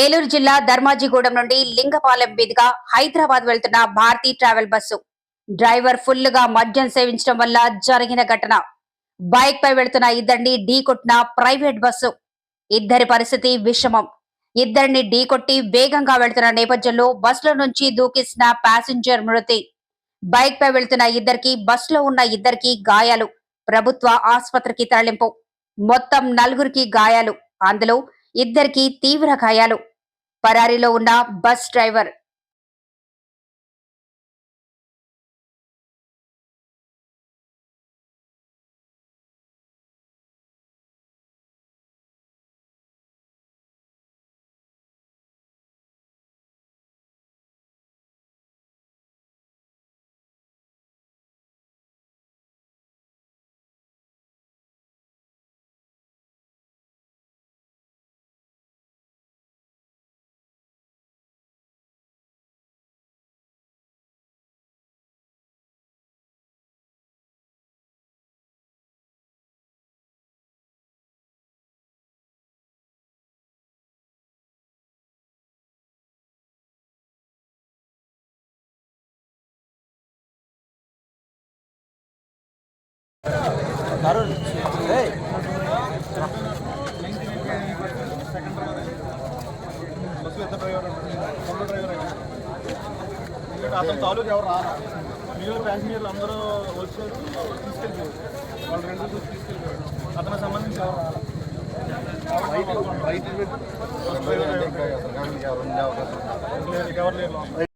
ఏలూరు జిల్లా ధర్మాజిగూడెం నుండి లింగపాలెం మీదుగా హైదరాబాద్ వెళ్తున్న భారతీ ట్రావెల్ బస్సు. డ్రైవర్ ఫుల్గా మద్యం సేవించడం వల్ల జరిగిన ఘటన. బైక్ పై వెళ్తున్న ఇద్దరిని ఢీకొట్టిన ప్రైవేట్ బస్సు. ఇద్దరి పరిస్థితి విషమం. ఇద్దరిని ఢీకొట్టి వేగంగా వెళ్తున్న నేపథ్యంలో బస్సులో నుంచి దూకిసిన ప్యాసింజర్ మృతి. బైక్ పై వెళ్తున్న ఇద్దరికి బస్సులో ఉన్న ఇద్దరికి గాయాలు. ప్రభుత్వ ఆసుపత్రికి తరలింపు. మొత్తం నలుగురికి గాయాలు. అందులో ఇద్దరికి తీవ్ర గాయాలు. పరారీలో ఉన్న బస్ డ్రైవర్ అతను తాలూకు ఎవరు రారా మిగిలిన ప్యాసింజర్లు అందరూ వచ్చారు తీసుకెళ్ళిపోయారు వాళ్ళు రెండు చూసి తీసుకెళ్ళిపోయారు అతనికి సంబంధించి ఎవరు రారా బస్ డ్రైవర్ ఎవరు లేరు,